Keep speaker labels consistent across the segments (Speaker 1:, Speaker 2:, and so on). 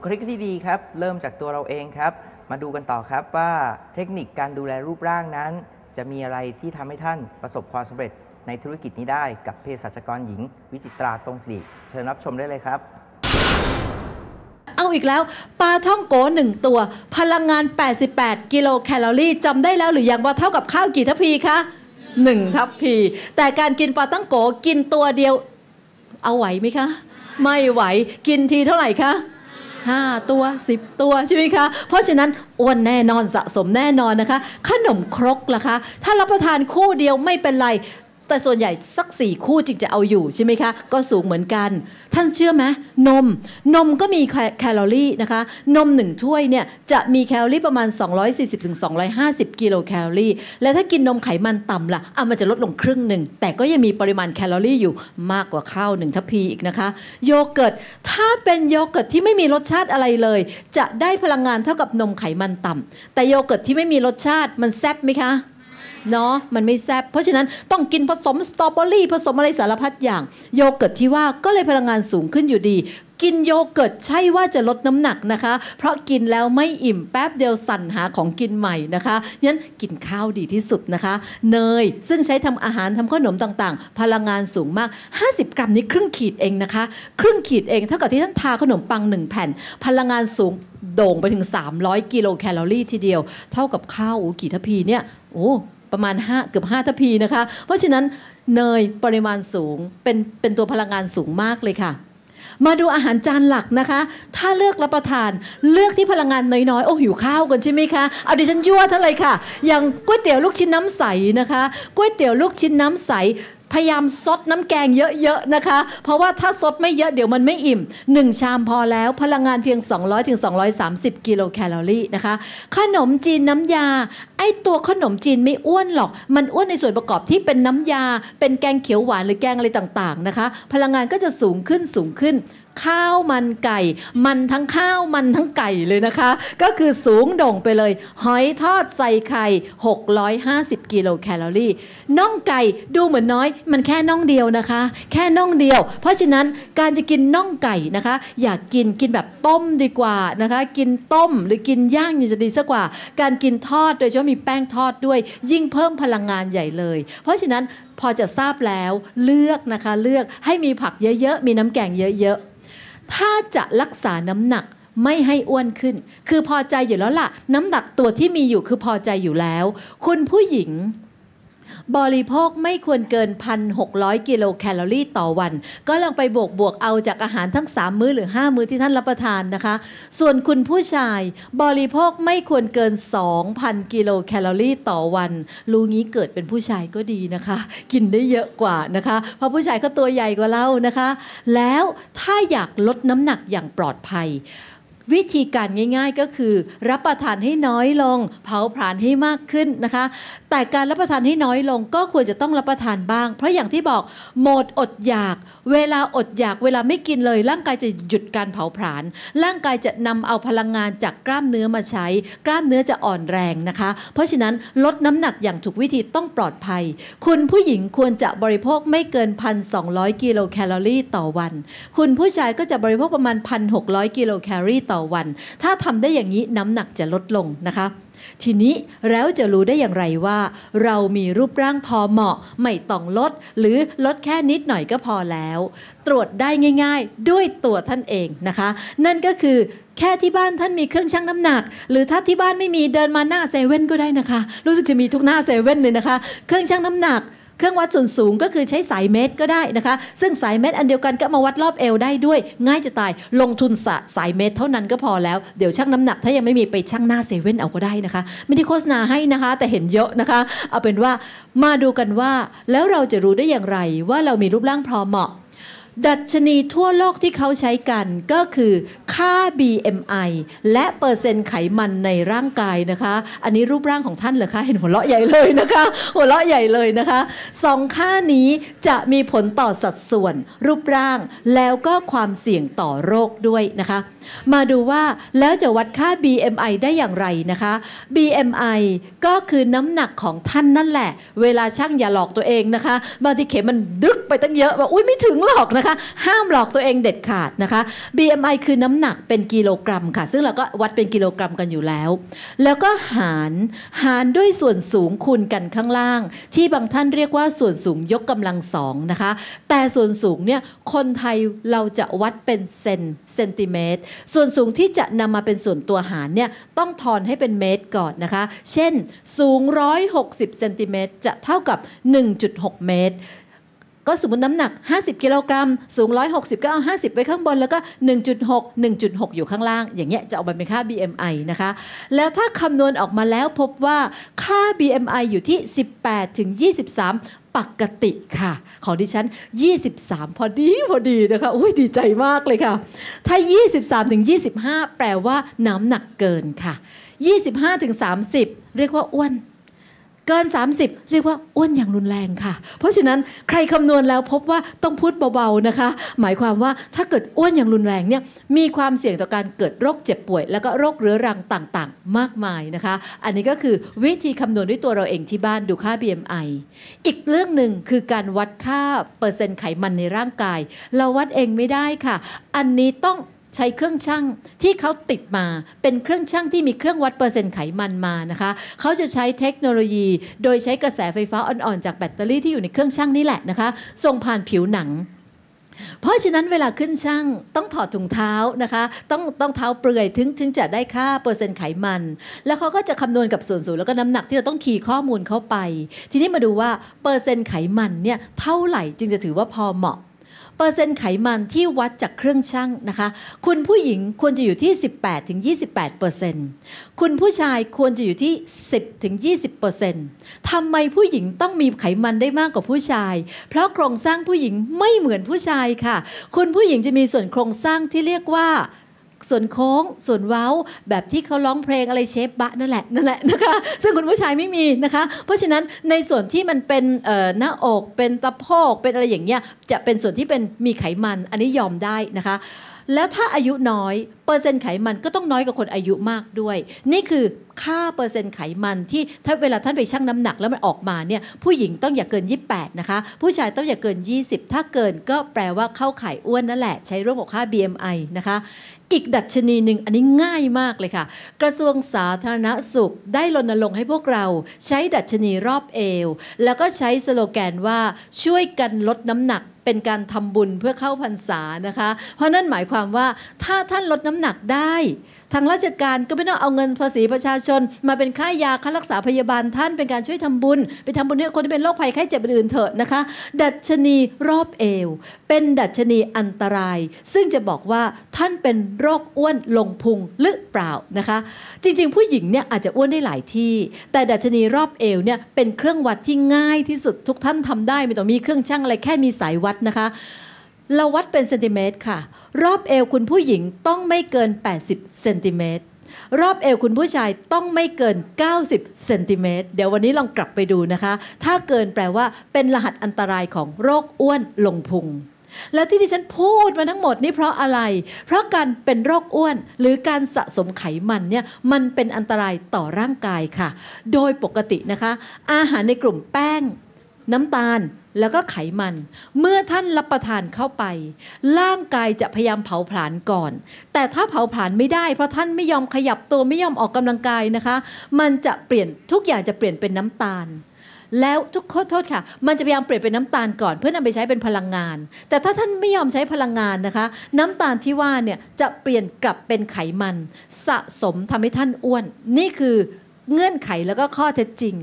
Speaker 1: บุคลิกที่ดีครับ เริ่มจากตัวเราเองครับ มาดูกันต่อครับว่าเทคนิคการดูแลรูปร่างนั้น จะมีอะไรที่ทำให้ท่านประสบความสำเร็จในธุรกิจนี้ได้กับเภสัชกรหญิง วิจิตราตรงสิริเชิญรับชมได้เลยครับ
Speaker 2: เอาอีกแล้วปลาท่องโกหนึ่งตัว พลังงาน 88 กิโลแคลอรี่จำได้แล้วหรือยังว่าเท่ากับข้าวกี่ทัพพีคะหนึ่งทัพพี แต่การกินปลาท่องโกกินตัวเดียว เอาไหวไหมคะ ไม่ไหวกินทีเท่าไหร่คะ ห้าตัวสิบตัวใช่ไหมคะ เพราะฉะนั้นอ้วนแน่นอนสะสมแน่นอนนะคะ ขนมครกล่ะคะ ถ้ารับประทานคู่เดียวไม่เป็นไร แต่ส่วนใหญ่สักสี่คู่จึงจะเอาอยู่ใช่ไหมคะ ก็สูงเหมือนกัน ท่านเชื่อไหมนม นมก็มีแคลอรี่นะคะ นมหนึ่งถ้วยเนี่ยจะมีแคลอรี่ประมาณ 240-250 กิโลแคลอรี่ และถ้ากินนมไขมันต่ำล่ะอะมันจะลดลงครึ่งหนึ่ง แต่ก็ยังมีปริมาณแคลอรี่อยู่มากกว่าข้าวหนึ่งทัพพีอีกนะคะ โยเกิร์ต ถ้าเป็นโยเกิร์ตที่ไม่มีรสชาติอะไรเลย จะได้พลังงานเท่ากับนมไขมันต่ำแต่โยเกิร์ตที่ไม่มีรสชาติมันแซ่บไหมคะ เนาะมันไม่แซ่บเพราะฉะนั้นต้องกินผสมสตรอเบอรี่ผสมอะไรสารพัดอย่าง โยเกิร์ตที่ว่าก็เลยพลังงานสูงขึ้นอยู่ดี กินโยเกิร์ตใช่ว่าจะลดน้ำหนักนะคะ เพราะกินแล้วไม่อิ่มแป๊บเดียวสั่นหาของกินใหม่นะคะงั้นกินข้าวดีที่สุดนะคะ เนยซึ่งใช้ทำอาหารทำขนมต่างๆ พลังงานสูงมาก 50 กรัมนี้ครึ่งขีดเองนะคะ ครึ่งขีดเองเท่ากับที่ท่านทาขนมปังหนึ่งแผ่น พลังงานสูงโด่งไปถึง 300 กิโลแคลอรี่ทีเดียว เท่ากับข้าวโอ้กี่ทพีเนี่ยโอ้ ประมาณ5เกือบ5ทัพพีนะคะ เพราะฉะนั้นเนยปริมาณสูงเป็นเป็นตัวพลังงานสูงมากเลยค่ะ มาดูอาหารจานหลักนะคะ ถ้าเลือกรับประทานเลือกที่พลังงานน้อยๆ โอ้หิวข้าวกันใช่ไหมคะเอาดิฉันยั่วเท่าเลยค่ะ อย่างก๋วยเตี๋ยวลูกชิ้นน้ำใสนะคะก๋วยเตี๋ยวลูกชิ้นน้ำใส พยายามซดน้ำแกงเยอะๆนะคะ เพราะว่าถ้าซดไม่เยอะเดี๋ยวมันไม่อิ่ม 1 ชามพอแล้วพลังงานเพียง 200ถึงกิโลแคลอรี่นะคะ ขนมจีนน้ำยา ไอตัวขนมจีนไม่อ้วนหรอก มันอ้วนในส่วนประกอบที่เป็นน้ำยา เป็นแกงเขียวหวานหรือแกงอะไรต่างๆนะคะ พลังงานก็จะสูงขึ้นสูงขึ้น ข้าวมันไก่ มันทั้งข้าวมันทั้งไก่เลยนะคะ ก็คือสูงโด่งไปเลย หอยทอดใส่ไข่ 650 กิโลแคลอรี่น่องไก่ดูเหมือนน้อย มันแค่น่องเดียวนะคะ แค่น่องเดียว เพราะฉะนั้นการจะกินน่องไก่นะคะ อยากกินกินแบบต้มดีกว่านะคะ กินต้มหรือกินย่างยังจะดีสักกว่า การกินทอดโดยเฉพาะมีแป้งทอดด้วย ยิ่งเพิ่มพลังงานใหญ่เลย เพราะฉะนั้นพอจะทราบแล้วเลือกนะคะเลือกให้มีผักเยอะๆ มีน้ำแกงเยอะๆ ถ้าจะรักษาน้ำหนักไม่ให้อ้วนขึ้น คือพอใจอยู่แล้วล่ะ น้ำหนักตัวที่มีอยู่คือพอใจอยู่แล้ว คุณผู้หญิง บริโภคไม่ควรเกิน 1,600 กิโลแคลอรี่ต่อวัน ก็ลองไปบวกบวกเอาจากอาหารทั้ง 3 มื้อหรือ 5 มื้อที่ท่านรับประทานนะคะ ส่วนคุณผู้ชาย บริโภคไม่ควรเกิน 2,000 กิโลแคลอรี่ต่อวัน รู้งี้เกิดเป็นผู้ชายก็ดีนะคะ กินได้เยอะกว่านะคะ เพราะผู้ชายก็ตัวใหญ่กว่าเรานะคะ แล้วถ้าอยากลดน้ำหนักอย่างปลอดภัย วิธีการง่ายๆก็คือ รับประทานให้น้อยลง เผาผลาญให้มากขึ้นนะคะ แต่การรับประทานให้น้อยลงก็ควรจะต้องรับประทานบ้าง เพราะอย่างที่บอกโหมดอดอยาก เวลาอดอยากเวลาไม่กินเลย ร่างกายจะหยุดการเผาผลาญร่างกายจะนำเอาพลังงานจากกล้ามเนื้อมาใช้ กล้ามเนื้อจะอ่อนแรงนะคะ เพราะฉะนั้นลดน้ำหนักอย่างถูกวิธีต้องปลอดภัย คุณผู้หญิงควรจะบริโภคไม่เกิน 1,200 กิโลแคลอรี่ต่อวัน คุณผู้ชายก็จะบริโภคประมาณ 1,600 กิโลแคลอรี่ต่อวัน ถ้าทำได้อย่างนี้น้ำหนักจะลดลงนะคะ ทีนี้แล้วจะรู้ได้อย่างไรว่า เรามีรูปร่างพอเหมาะ ไม่ต้องลด หรือลดแค่นิดหน่อยก็พอแล้ว ตรวจได้ง่ายๆ ด้วยตัวท่านเองนะคะ นั่นก็คือแค่ที่บ้านท่านมีเครื่องชั่งน้ำหนัก หรือถ้าที่บ้านไม่มีเดินมาหน้าเซเว่นก็ได้นะคะ รู้สึกจะมีทุกหน้าเซเว่นเลยนะคะ เครื่องชั่งน้ำหนัก เครื่องวัดส่วนสูงก็คือใช้สายเมตรก็ได้นะคะ ซึ่งสายเมตรอันเดียวกันก็มาวัดรอบเอวได้ด้วย ง่ายจะตายลงทุนสะสายเมตรเท่านั้นก็พอแล้ว เดี๋ยวชั่งน้ำหนักถ้ายังไม่มีไปชั่งหน้าเซเว่นเอาก็ได้นะคะ ไม่ได้โฆษณาให้นะคะ แต่เห็นเยอะนะคะ เอาเป็นว่ามาดูกันว่าแล้วเราจะรู้ได้อย่างไรว่าเรามีรูปร่างพอเหมาะ ดัชนีทั่วโลกที่เขาใช้กันก็คือค่า BMI และเปอร์เซ็นต์ไขมันในร่างกายนะคะ อันนี้รูปร่างของท่านเหรอคะเห็นหัวเราะใหญ่เลยนะคะ หัวเราะใหญ่เลยนะคะสองค่านี้จะมีผลต่อสัดส่วน รูปร่างแล้วก็ความเสี่ยงต่อโรคด้วยนะคะ มาดูว่าแล้วจะวัดค่า BMI ได้อย่างไรนะคะ BMI ก็คือน้ำหนักของท่านนั่นแหละ เวลาช่างอย่าหลอกตัวเองนะคะบางทีเข็มมันดึกไปตั้งเยอะว่าอุ้ยไม่ถึงหรอกนะคะนะคะห้ามหลอกตัวเองเด็ดขาดนะคะ BMI คือน้ำหนักเป็นกิโลกรัมค่ะ ซึ่งเราก็วัดเป็นกิโลกรัมกันอยู่แล้ว แล้วก็หารหารด้วยส่วนสูงคูณกันข้างล่าง ที่บางท่านเรียกว่าส่วนสูงยกกำลังสองนะคะ แต่ส่วนสูงเนี่ยคนไทยเราจะวัดเป็นเซนเซนติเมตร ส่วนสูงที่จะนำมาเป็นส่วนตัวหารเนี่ยต้องทอนให้เป็นเมตรก่อนนะคะ เช่นสูง 160เซนติเมตรจะเท่ากับ 1.6 เมตร ก็สมมติน้ำหนัก 50 กิโลกรัม สูง 160 ก็เอา 50 ไว้ข้างบน แล้วก็ 1.6 1.6 อยู่ข้างล่าง อย่างเงี้ยจะออกมาเป็นค่า BMI นะคะ แล้วถ้าคำนวณออกมาแล้วพบว่าค่า BMI อยู่ที่ 18ถึง23ปกติค่ะ ของดิฉัน 23 พอดีพอดีนะคะอุ้ยดีใจมากเลยค่ะ ถ้า 23ถึง25 แปลว่าน้ำหนักเกินค่ะ 25ถึง30 เรียกว่าอ้วน เกิน 30 เรียกว่าอ้วนอย่างรุนแรงค่ะ เพราะฉะนั้นใครคำนวณแล้วพบว่าต้องพูดเบาๆนะคะ หมายความว่าถ้าเกิดอ้วนอย่างรุนแรงเนี่ยมีความเสี่ยงต่อการเกิดโรคเจ็บป่วย แล้วก็โรคเรื้อรังต่างๆ มากมายนะคะ อันนี้ก็คือวิธีคำนวณด้วยตัวเราเองที่บ้านดูค่า BMI อีกเรื่องหนึ่งคือการวัดค่าเปอร์เซ็นต์ไขมันในร่างกาย เราวัดเองไม่ได้ค่ะ อันนี้ต้อง ใช้เครื่องชั่งที่เขาติดมา เป็นเครื่องชั่งที่มีเครื่องวัดเปอร์เซ็นต์ไขมันมานะคะเขาจะใช้เทคโนโลยี โดยใช้กระแสไฟฟ้าอ่อนๆจากแบตเตอรี่ที่อยู่ในเครื่องชั่งนี่แหละนะคะส่งผ่านผิวหนังเพราะฉะนั้นเวลาขึ้นช่างต้องถอดถุงเท้านะคะ ต้องต้องเท้าเปลือยถึงถึงจะได้ค่าเปอร์เซ็นต์ไขมัน แล้วเขาก็จะคำนวณกับส่วนสูงแล้วก็น้ำหนักที่เราต้องคีย์ข้อมูลเข้าไป ทีนี้มาดูว่าเปอร์เซ็นต์ไขมันเนี่ยเท่าไหร่จึงจะถือว่าพอเหมาะ เปอร์เซ็นต์ไขมันที่วัดจากเครื่องชั่งนะคะ คุณผู้หญิงควรจะอยู่ที่ 18ถึง28เปอร์เซ็นต์คุณผู้ชายควรจะอยู่ที่ 10ถึง20เปอร์เซ็นต์ทำไมผู้หญิงต้องมีไขมันได้มากกว่าผู้ชาย เพราะโครงสร้างผู้หญิงไม่เหมือนผู้ชายค่ะ คุณผู้หญิงจะมีส่วนโครงสร้างที่เรียกว่า ส่วนโค้งส่วนเว้า แบบที่เขาร้องเพลงอะไรเชฟบะนั่นแหละนั่นแหละนะคะซึ่งคุณผู้ชายไม่มีนะคะ เพราะฉะนั้นในส่วนที่มันเป็นหน้าอกเป็นตะโพกเป็นอะไรอย่างเงี้ยจะเป็นส่วนที่เป็นมีไขมันอันนี้ยอมได้นะคะ แล้วถ้าอายุน้อยเปอร์เซ็นต์ไขมันก็ต้องน้อยกว่าคนอายุมากด้วย นี่คือค่าเปอร์เซ็นต์ไขมันที่ถ้าเวลาท่านไปชั่งน้ำหนักแล้วมันออกมาเนี่ยผู้หญิงต้องอย่าเกิน 28 นะคะ ผู้ชายต้องอย่าเกิน 20 ถ้าเกินก็แปลว่าเข้าไข่อ้วนนั่นแหละ ใช้ร่วมกับค่า BMI นะคะ อีกดัชนีหนึ่งอันนี้ง่ายมากเลยค่ะ กระทรวงสาธารณสุขได้รณรงค์ให้พวกเรา ใช้ดัชนีรอบเอว แล้วก็ใช้สโลแกนว่าช่วยกันลดน้ำหนักเป็นการทำบุญเพื่อเข้าพรรษานะคะ เพราะนั่นหมายความว่าถ้าท่านลดน้ำหนักได้ ทางราชการก็ไม่ต้องเอาเงินภาษีประชาชน มาเป็นค่ายาค่ารักษาพยาบาลท่านเป็นการช่วยทำบุญ ไปทำบุญให้คนที่เป็นโรคภัยไข้เจ็บอื่นเถอะนะคะ ดัชนีรอบเอว เป็นดัชนีอันตราย ซึ่งจะบอกว่าท่านเป็นโรคอ้วนลงพุงหรือเปล่านะคะ จริง ๆ ผู้หญิงเนี่ยอาจจะอ้วนได้หลายที่ แต่ดัชนีรอบเอวเนี่ยเป็นเครื่องวัดที่ง่ายที่สุดทุกท่านทำได้ไม่ต้องมีเครื่องชั่งอะไรแค่มีสายวัดนะคะ เราวัดเป็นเซนติเมตรค่ะ รอบเอวคุณผู้หญิงต้องไม่เกิน 80 เซนติเมตรรอบเอวคุณผู้ชายต้องไม่เกิน 90 เซนติเมตร เดี๋ยววันนี้ลองกลับไปดูนะคะ ถ้าเกินแปลว่าเป็นรหัสอันตรายของโรคอ้วนลงพุง แล้วที่ดิฉันพูดมาทั้งหมดนี่เพราะอะไร เพราะการเป็นโรคอ้วนหรือการสะสมไขมันเนี่ยมันเป็นอันตรายต่อร่างกายค่ะ โดยปกตินะคะ อาหารในกลุ่มแป้ง น้ำตาล แล้วก็ไขมัน เมื่อท่านรับประทานเข้าไป ร่างกายจะพยายามเผาผลาญก่อน แต่ถ้าเผาผลาญไม่ได้ เพราะท่านไม่ยอมขยับตัวไม่ยอมออกกำลังกายนะคะ มันจะเปลี่ยนทุกอย่างจะเปลี่ยนเป็นน้ำตาล แล้วทุกโทษค่ะ มันจะพยายามเปลี่ยนเป็นน้ำตาลก่อน เพื่อนำไปใช้เป็นพลังงาน แต่ถ้าท่านไม่ยอมใช้พลังงานนะคะ น้ำตาลที่ว่าเนี่ยจะเปลี่ยนกลับเป็นไขมัน สะสมทำให้ท่านอ้วน นี่คือเงื่อนไขแล้วก็ข้อเท็จจริง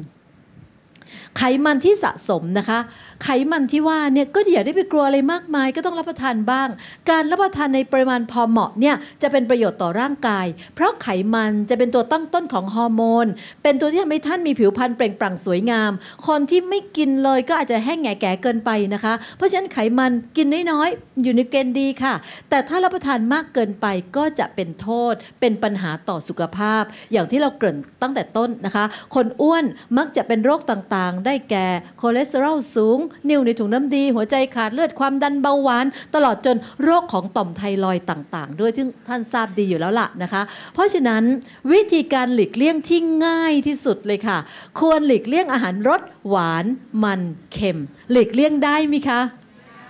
Speaker 2: ไขมันที่สะสมนะคะ ไขมันที่ว่าเนี่ยก็อย่าได้ไปกลัวอะไรมากมาย ก็ต้องรับประทานบ้าง การรับประทานในปริมาณพอเหมาะเนี่ยจะเป็นประโยชน์ต่อร่างกาย เพราะไขมันจะเป็นตัวตั้งต้นของฮอร์โมน เป็นตัวที่ทำให้ท่านมีผิวพรรณเปล่งปลั่งสวยงาม คนที่ไม่กินเลยก็อาจจะแห้งแง่แก่เกินไปนะคะ เพราะฉะนั้นไขมันกินน้อยๆอยู่ในเกณฑ์ดีค่ะ แต่ถ้ารับประทานมากเกินไปก็จะเป็นโทษ เป็นปัญหาต่อสุขภาพ อย่างที่เราเกริ่นตั้งแต่ต้นนะคะ คนอ้วนมักจะเป็นโรคต่างๆ ได้แก่คอเลสเตอรอลสูง นิ่วในถุงน้ำดี หัวใจขาดเลือดความดันเบาหวาน ตลอดจนโรคของต่อมไทรอยด์ต่างๆ ด้วยที่ท่านทราบดีอยู่แล้วล่ะนะคะ เพราะฉะนั้นวิธีการหลีกเลี่ยงที่ง่ายที่สุดเลยค่ะ ควรหลีกเลี่ยงอาหารรสหวานมันเค็ม หลีกเลี่ยงได้ไหมคะ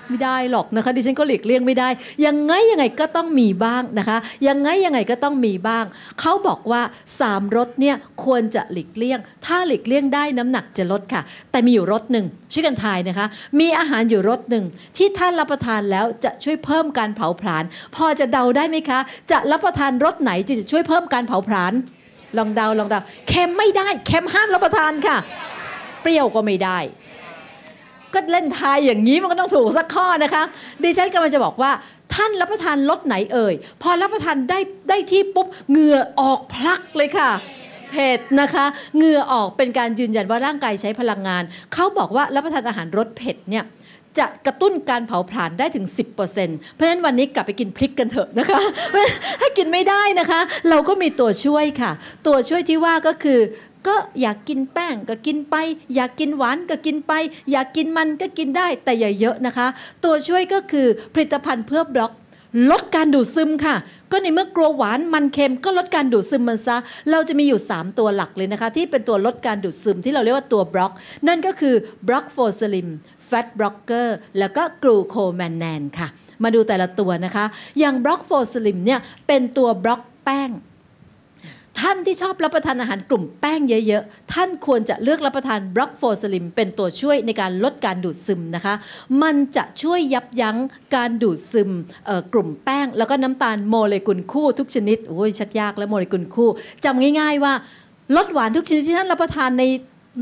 Speaker 2: ไม่ได้หรอกนะคะดิฉันก็หลีกเลี่ยงไม่ได้ ยังไงยังไงก็ต้องมีบ้างนะคะ ยังไงยังไงก็ต้องมีบ้าง เขาบอกว่า3รสเนี่ยควรจะหลีกเลี่ยง ถ้าหลีกเลี่ยงได้น้ำหนักจะลดค่ะ แต่มีอยู่รสหนึ่งช่วยกันทายนะคะ มีอาหารอยู่รสหนึ่งที่ท่านรับประทานแล้วจะช่วยเพิ่มการเผาผลาญพอจะเดาได้ไหมคะ จะรับประทานรสไหนจะช่วยเพิ่มการเผาผลาญลองเดาลองเดาเค็มไม่ได้เค็มห้ามรับประทานค่ะ เปรี้ยวก็ไม่ได้ ก็เล่นทายอย่างนี้มันก็ต้องถูกสักข้อนะคะ ดิฉันกำลังจะบอกว่า ท่านรับประทานรสไหนเอ่ย พอรับประทานได้ได้ที่ปุ๊บเหงื่อออกพลักเลยค่ะเผ็ดนะคะเหงื่อออกเป็นการยืนยันว่าร่างกายใช้พลังงาน เขาบอกว่ารับประทานอาหารรสเผ็ดเนี่ย จะกระตุ้นการเผาผลาญได้ถึง 10%เพราะฉะนั้นวันนี้กลับไปกินพริกกันเถอะนะคะ ถ้ากินไม่ได้นะคะ เราก็มีตัวช่วยค่ะ ตัวช่วยที่ว่าก็คือก็อยากกินแป้งก็กินไป อยากกินหวานก็กินไป อยากกินมันก็กินได้แต่อย่าเยอะนะคะ ตัวช่วยก็คือผลิตภัณฑ์เพื่อบล็อก ลดการดูดซึมค่ะ ก็ในเมื่อกลัวหวานมันเค็มก็ลดการดูดซึมมันซะ เราจะมีอยู่ 3 ตัวหลักเลยนะคะ ที่เป็นตัวลดการดูดซึมที่เราเรียกว่าตัวบล็อก นั่นก็คือบล็อกโฟสลิมแฟตบล็อกเกอร์แล้วก็กลูโคแมนแนนค่ะ มาดูแต่ละตัวนะคะ อย่างบล็อกโฟสลิมเนี่ยเป็นตัวบล็อกแป้ง ท่านที่ชอบรับประทานอาหารกลุ่มแป้งเยอะๆ ท่านควรจะเลือกรับประทานบล็อกโฟสลิมเป็นตัวช่วยในการลดการดูดซึมนะคะ มันจะช่วยยับยั้งการดูดซึมกลุ่มแป้ง แล้วก็น้ำตาลโมเลกุลคู่ทุกชนิด โอ้ยชักยากแล้วโมเลกุลคู่จำง่าย ๆว่าลดหวานทุกชนิดที่ท่านรับประทานใน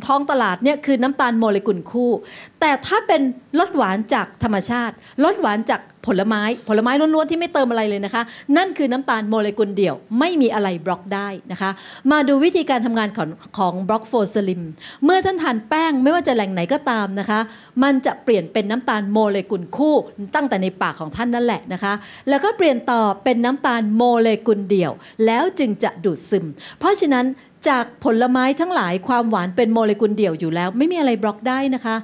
Speaker 2: ท้องตลาดเนี่ยคือน้ำตาลโมเลกุลคู่ แต่ถ้าเป็นลดหวานจากธรรมชาติลดหวานจาก ผลไม้ผลไม้ล้วนๆที่ไม่เติมอะไรเลยนะคะ นั่นคือน้ำตาลโมเลกุลเดี่ยว ไม่มีอะไรบล็อกได้นะคะ มาดูวิธีการทำงานของของบล็อกโฟสลิมเมื่อท่านทานแป้งไม่ว่าจะแหล่งไหนก็ตามนะคะ มันจะเปลี่ยนเป็นน้ำตาลโมเลกุลคู่ ตั้งแต่ในปากของท่านนั่นแหละนะคะ แล้วก็เปลี่ยนต่อเป็นน้ำตาลโมเลกุลเดี่ยว แล้วจึงจะดูดซึม เพราะฉะนั้นจากผลไม้ทั้งหลายความหวานเป็นโมเลกุลเดี่ยวอยู่แล้ว ไม่มีอะไรบล็อกได้นะคะ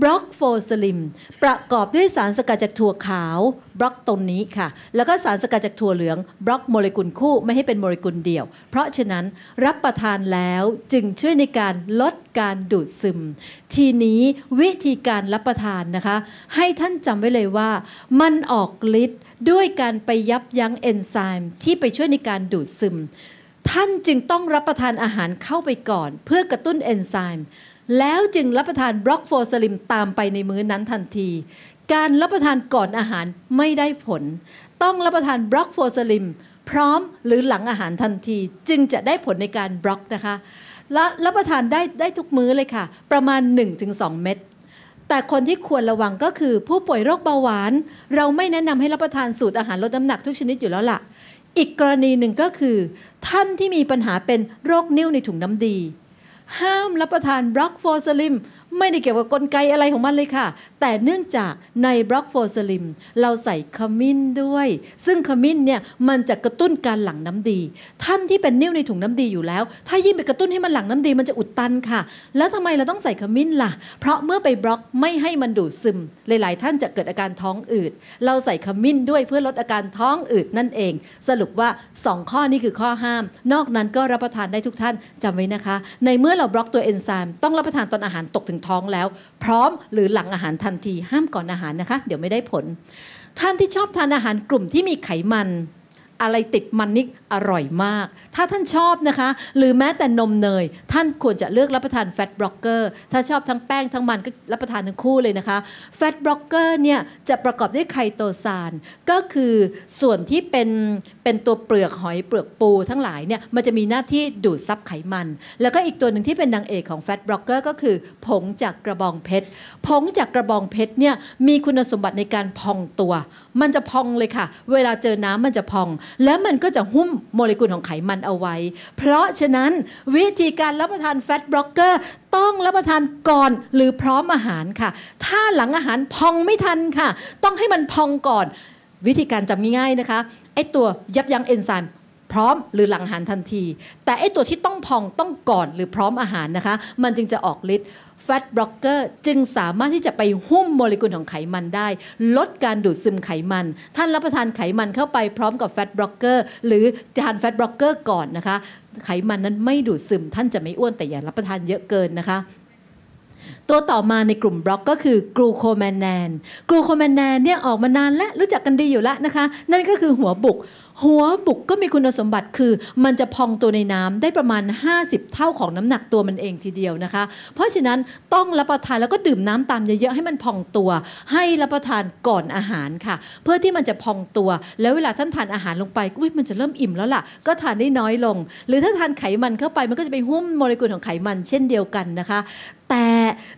Speaker 2: บล็อกโฟสลิมประกอบด้วยสารสกัดจากถั่วขาวบล็อกตรงนี้ค่ะ แล้วก็สารสกัดจากถั่วเหลือง บล็อกโมเลกุลคู่ไม่ให้เป็นโมเลกุลเดี่ยว เพราะฉะนั้นรับประทานแล้วจึงช่วยในการลดการดูดซึม ทีนี้วิธีการรับประทานนะคะ ให้ท่านจำไว้เลยว่า มันออกฤทธิ์ด้วยการไปยับยั้งเอนไซม์ที่ไปช่วยในการดูดซึม ท่านจึงต้องรับประทานอาหารเข้าไปก่อน เพื่อกระตุ้นเอนไซม์ แล้วจึงรับประทานบล็อกโฟสลิมตามไปในมื้อนั้นทันที การรับประทานก่อนอาหารไม่ได้ผล ต้องรับประทานบล็อกโฟสลิมพร้อมหรือหลังอาหารทันที จึงจะได้ผลในการบล็อกนะคะและรับประทานได้ได้ทุกมื้อเลยค่ะ ประมาณ 1-2 เม็ดแต่คนที่ควรระวังก็คือผู้ป่วยโรคเบาหวาน เราไม่แนะนำให้รับประทานสูตรอาหารลดน้ำหนักทุกชนิดอยู่แล้วล่ะ อีกกรณีหนึ่งก็คือ ท่านที่มีปัญหาเป็นโรคนิ่วในถุงน้ำดี ห้ามรับประทานบล็อกโฟสลิม ไม่ได้เกี่ยวกับกลไกอะไรของมันเลยค่ะ แต่เนื่องจากในบล็อกโฟสลิมเราใส่ขมิ้นด้วย ซึ่งขมิ้นเนี่ยมันจะกระตุ้นการหลั่งน้ำดี ท่านที่เป็นนิ่วในถุงน้ำดีอยู่แล้ว ถ้ายิ่งไปกระตุ้นให้มันหลั่งน้ำดีมันจะอุดตันค่ะ แล้วทำไมเราต้องใส่ขมิ้นล่ะ เพราะเมื่อไปบล็อกไม่ให้มันดูดซึม หลาย ๆ ท่านจะเกิดอาการท้องอืด เราใส่ขมิ้นด้วยเพื่อลดอาการท้องอืดนั่นเอง สรุปว่า 2 ข้อนี้คือข้อห้าม นอกนั้นก็รับประทานได้ทุกท่านจำไว้นะคะ ในเมื่อเราบล็อกตัวเอนไซม์ต้องรับประทานตอนอาหารตกถึงท้องแล้ว พร้อมหรือหลังอาหารทันทีห้ามก่อนอาหารนะคะ เดี๋ยวไม่ได้ผล ท่านที่ชอบทานอาหารกลุ่มที่มีไขมัน อะไรติดมันนี่อร่อยมาก ถ้าท่านชอบนะคะ หรือแม้แต่นมเนย ท่านควรจะเลือกรับประทานแฟตบล็อกเกอร์ถ้าชอบทั้งแป้งทั้งมันก็รับประทานทั้งคู่เลยนะคะแฟตบล็อกเกอร์เนี่ยจะประกอบด้วยไคโตซานก็คือส่วนที่เป็นเป็นตัวเปลือกหอยเปลือกปูทั้งหลายเนี่ยมันจะมีหน้าที่ดูดซับไขมัน แล้วก็อีกตัวหนึ่งที่เป็นนางเอกของแฟตบล็อกเกอร์ก็คือ ผงจากกระบองเพชรผงจากกระบองเพชรเนี่ยมีคุณสมบัติในการพองตัว มันจะพองเลยค่ะ เวลาเจอน้ำมันจะพองแล้วมันก็จะหุ้มโมเลกุลของไขมันเอาไว้ เพราะฉะนั้นวิธีการรับประทานแฟตบล็อกเกอร์ต้องรับประทานก่อนหรือพร้อมอาหารค่ะ ถ้าหลังอาหารพองไม่ทันค่ะ ต้องให้มันพองก่อน วิธีการจำง่ายๆนะคะไอตัวยับยั้งเอนไซม์ พร้อมหรือหลังอาหารทันที แต่ไอตัวที่ต้องพองต้องก่อนหรือพร้อมอาหารนะคะ มันจึงจะออกฤทธิ์แฟตบล็อกเกอร์จึงสามารถที่จะไปหุ้มโมเลกุลของไขมันได้ ลดการดูดซึมไขมัน ท่านรับประทานไขมันเข้าไปพร้อมกับแฟตบล็อกเกอร์หรือทานแฟตบล็อกเกอร์ก่อนนะคะ ไขมันนั้นไม่ดูดซึม ท่านจะไม่อ้วนแต่อย่ารับประทานเยอะเกินนะคะตัวต่อมาในกลุ่มบล็อกก็คือกลูโคแมนแนน กลูโคแมนแนนเนี่ยออกมานานและรู้จักกันดีอยู่แล้วนะคะ นั่นก็คือหัวบุกหัวบุกก็มีคุณสมบัติคือ มันจะพองตัวในน้ำได้ประมาณ 50 เท่าของน้ำหนักตัวมันเองทีเดียวนะคะ เพราะฉะนั้นต้องรับประทานแล้วก็ดื่มน้ำตามเยอะๆให้มันพองตัว ให้รับประทานก่อนอาหารค่ะ เพื่อที่มันจะพองตัว แล้วเวลาท่านทานอาหารลงไปอุ๊ยมันจะเริ่มอิ่มแล้วล่ะ ก็ทานได้น้อยลง หรือถ้าทานไขมันเข้าไปมันก็จะไปหุ้มโมเลกุลของไขมันเช่นเดียวกันนะคะ แต่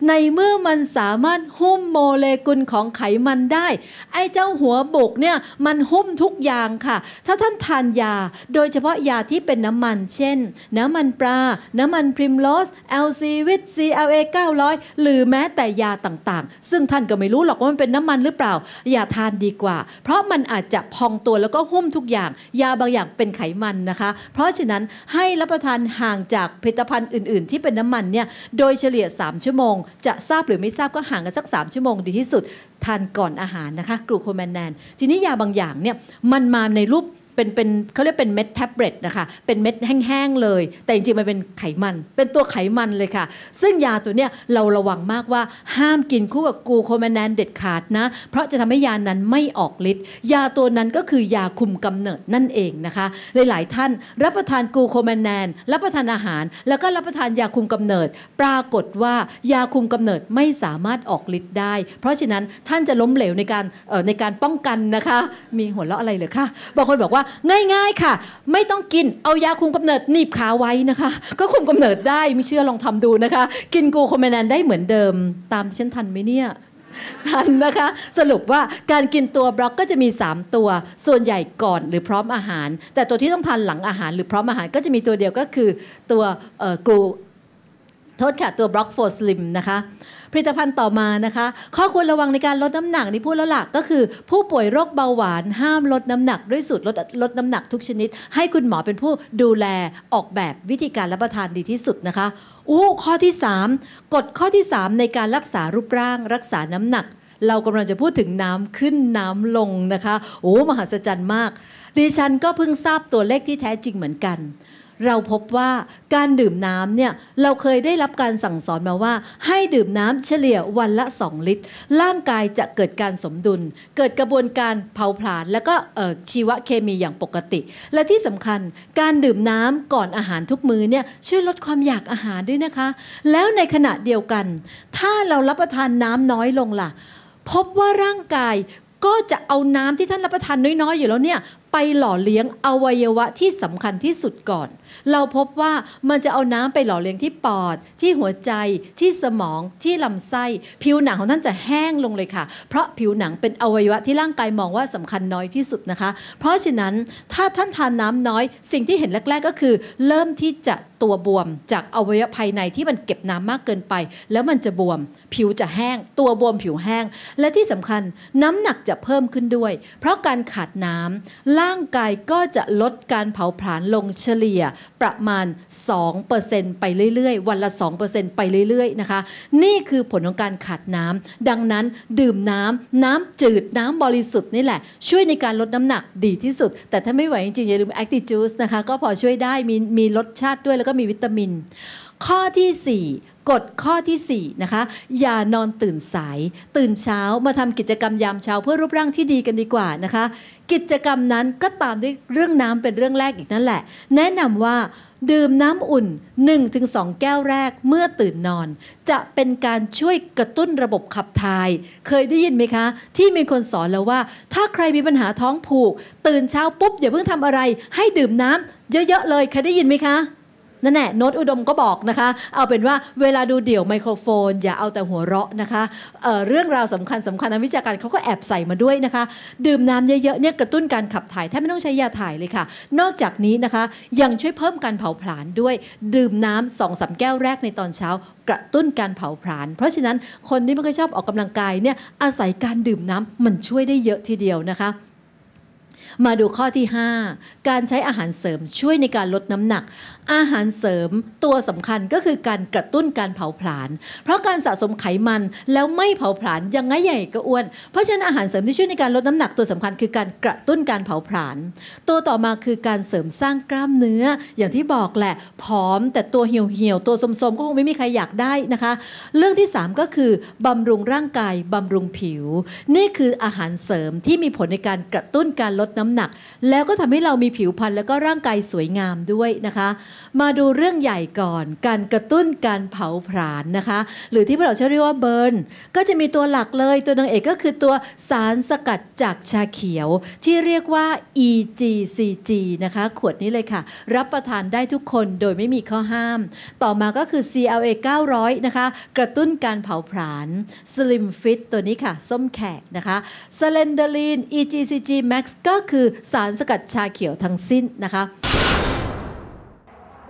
Speaker 2: ในเมื่อมันสามารถหุ้มโมเลกุลของไขมันได้ ไอ้เจ้าหัวบุกเนี่ยมันหุ้มทุกอย่างค่ะถ้าท่านทานยา โดยเฉพาะยาที่เป็นน้ำมัน เช่น น้ำมันปลา น้ำมันพริมโรส LC วิต CLA 900 หรือแม้แต่ยาต่างๆ ซึ่งท่านก็ไม่รู้หรอกว่ามันเป็นน้ำมันหรือเปล่า อย่าทานดีกว่า เพราะมันอาจจะพองตัวแล้วก็หุ้มทุกอย่าง ยาบางอย่างเป็นไขมันนะคะ เพราะฉะนั้นให้รับประทานห่างจากผลิตภัณฑ์อื่น ๆ ที่เป็นน้ำมันเนี่ยโดยเฉลี่ย 3 ชั่วโมง จะทราบหรือไม่ทราบก็ห่างกันสัก 3 ชั่วโมงดีที่สุด ทานก่อนอาหารนะคะกลูโคแมนแนนทีนี้ยาบางอย่างเนี่ยมันมาในรูป เป็นเป็นเขาเรียกเป็นเม็ดแท็บเล็ตนะคะเป็นเม็ดแห้งๆเลย แต่จริงๆมันเป็นไขมัน เป็นตัวไขมันเลยค่ะ ซึ่งยาตัวเนี้ยเราระวังมากว่าห้ามกินคู่กับกูโคแมนแนนเด็ดขาดนะ เพราะจะทำให้ยานั้นไม่ออกฤทธิ์ยาตัวนั้นก็คือยาคุมกำเนิดนั่นเองนะคะหลายๆท่านรับประทานกูโคแมนแนนรับประทานอาหาร แล้วก็รับประทานยาคุมกำเนิด ปรากฏว่ายาคุมกำเนิดไม่สามารถออกฤทธิ์ได้ เพราะฉะนั้นท่านจะล้มเหลวในการในการป้องกันนะคะ มีหัวเราะอะไรเหรือคะบางคนบอกว่าง่าย ๆค่ะ ไม่ต้องกินเอายาคุมกำเนิดหนีบขาไว้นะคะ ก็คุมกำเนิดได้ไม่เชื่อลองทำดูนะคะ กินกูโคแมนแนนได้เหมือนเดิม ตามที่ฉันทันไหมเนี่ยทันนะคะ สรุปว่าการกินตัวบล็อกก็จะมี 3 ตัว ส่วนใหญ่ก่อนหรือพร้อมอาหาร แต่ตัวที่ต้องทานหลังอาหารหรือพร้อมอาหารก็จะมีตัวเดียวก็คือตัวกลู โทษค่ะ ตัวบล็อกโฟสลิมนะคะ ผลิตภัณฑ์ต่อมานะคะ ข้อควรระวังในการลดน้ำหนักนี่พูดแล้วล่ะก็คือ ผู้ป่วยโรคเบาหวานห้ามลดน้ำหนัก ด้วยสูตรลดลดน้ำหนักทุกชนิด ให้คุณหมอเป็นผู้ดูแลออกแบบวิธีการรับประทานดีที่สุดนะคะอู้ข้อที่ 3 กฎข้อที่ 3 ในการรักษารูปร่าง รักษาน้ำหนัก เรากำลังจะพูดถึงน้ำขึ้นน้ำลงนะคะโอ้มหัศจรรย์มากดิฉันก็เพิ่งทราบตัวเลขที่แท้จริงเหมือนกัน เราพบว่าการดื่มน้ำเนี่ยเราเคยได้รับการสั่งสอนมาว่า ให้ดื่มน้ำเฉลี่ยวันละ 2 ลิตร ร่างกายจะเกิดการสมดุล เกิดกระบวนการเผาผลาญแล้วก็ชีวเคมีอย่างปกติ และที่สำคัญการดื่มน้ำก่อนอาหารทุกมื้อเนี่ยช่วยลดความอยากอาหารด้วยนะคะ แล้วในขณะเดียวกัน ถ้าเรารับประทานน้ำน้อยลงล่ะ พบว่าร่างกายก็จะเอาน้ำที่ท่านรับประทานน้อยๆ อยู่แล้วเนี่ย ไปหล่อเลี้ยงอวัยวะที่สำคัญที่สุดก่อน เราพบว่ามันจะเอาน้ำไปหล่อเลี้ยงที่ปอด ที่หัวใจ ที่สมอง ที่ลำไส้ ผิวหนังของท่านจะแห้งลงเลยค่ะ เพราะผิวหนังเป็นอวัยวะที่ร่างกายมองว่าสำคัญน้อยที่สุดนะคะ เพราะฉะนั้นถ้าท่านทานน้ำน้อย สิ่งที่เห็นแรก ๆ ก็คือ เริ่มที่จะตัวบวม จากอวัยวะภายในที่มันเก็บน้ำมากเกินไป แล้วมันจะบวม ผิวจะแห้ง ตัวบวมผิวแห้ง และที่สำคัญน้ำหนักจะเพิ่มขึ้นด้วย เพราะการขาดน้ำร่างกายก็จะลดการเผาผลาญลงเฉลี่ยประมาณ 2%ไปเรื่อยๆ วันละ 2%ไปเรื่อยๆนะคะ นี่คือผลของการขาดน้ำดังนั้นดื่มน้ำน้ำจืดน้ำบริสุทธิ์นี่แหละ ช่วยในการลดน้ำหนักดีที่สุด แต่ถ้าไม่ไหวจริงๆอย่าลืม Active Juice นะคะก็พอช่วยได้มีมีรสชาติด้วยแล้วก็มีวิตามิน ข้อทีสี่ 4 กฎข้อทีสี่4นะคะอย่านอนตื่นสาย ตื่นเช้ามาทำกิจกรรมยามเช้าเพื่อรูปร่างที่ดีกันดีกว่านะคะ กิจกรรมนั้นก็ตามด้วยเรื่องน้ำเป็นเรื่องแรกอีกนั่นแหละ แนะนำว่าดื่มน้ำอุ่น 1-2 แก้วแรกเมื่อตื่นนอน จะเป็นการช่วยกระตุ้นระบบขับถ่าย เคยได้ยินไหมคะ ที่มีคนสอนแล้วว่า ถ้าใครมีปัญหาท้องผูก ตื่นเช้าปุ๊บอย่าเพิ่งทำอะไร ให้ดื่มน้ำเยอะๆเลยเคยได้ยินไหมคะ นั่นแหละโน้ตอุดมก็บอกนะคะ เอาเป็นว่าเวลาดูเดี่ยวไมโครโฟน อย่าเอาแต่หัวเราะนะคะเเรื่องราวสำคัญสำคัญทางวิชาการเขาก็แอบใส่มาด้วยนะคะ ดื่มน้ำเยอะๆเนี่ยกระตุ้นการขับถ่ายแทบไม่ต้องใช้ยาถ่ายเลยค่ะ นอกจากนี้นะคะ ยังช่วยเพิ่มการเผาผลาญด้วย ดื่มน้ำสองสามแก้วแรกในตอนเช้า กระตุ้นการเผาผลาญเพราะฉะนั้นคนที่ไม่ค่อยชอบออกกำลังกายเนี่ยอาศัยการดื่มน้ำมันช่วยได้เยอะทีเดียวนะคะ มาดูข้อที่ 5 การใช้อาหารเสริมช่วยในการลดน้ำหนัก อาหารเสริมตัวสำคัญก็คือการกระตุ้นการเผาผลาญ เพราะการสะสมไขมันแล้วไม่เผาผลาญยังไงใหญ่ก็อ้วน เพราะฉะนั้นอาหารเสริมที่ช่วยในการลดน้ำหนักตัวสำคัญคือการกระตุ้นการเผาผลาญ ตัวต่อมาคือการเสริมสร้างกล้ามเนื้อ อย่างที่บอกแหละผอมแต่ตัวเหี่ยวเหี่ยวๆตัวสมๆก็คงไม่มีใครอยากได้นะคะ เรื่องที่ 3 ก็คือบำรุงร่างกายบำรุงผิว นี่คืออาหารเสริมที่มีผลในการกระตุ้นการลดน้ำหนัก แล้วก็ทำให้เรามีผิวพรรณแล้วก็ร่างกายสวยงามด้วยนะคะ มาดูเรื่องใหญ่ก่อน การกระตุ้นการเผาผลาญนะคะ หรือที่พวกเราเรียกว่าเบิร์นก็จะมีตัวหลักเลย ตัวนางเอกก็คือตัวสารสกัดจากชาเขียว ที่เรียกว่า EGCG นะคะ ขวดนี้เลยค่ะ รับประทานได้ทุกคนโดยไม่มีข้อห้าม ต่อมาก็คือ CLA 900 นะคะ กระตุ้นการเผาผลาญ Slim Fit ตัวนี้ค่ะ ส้มแขกนะคะ s l e n d e r l i n EGCG Max ก็ก็คือสารสกัดชาเขียวทั้งสิ้นนะคะ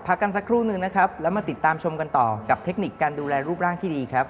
Speaker 1: พักกันสักครู่หนึ่งนะครับ แล้วมาติดตามชมกันต่อกับเทคนิคการดูแลรูปร่างที่ดีครับ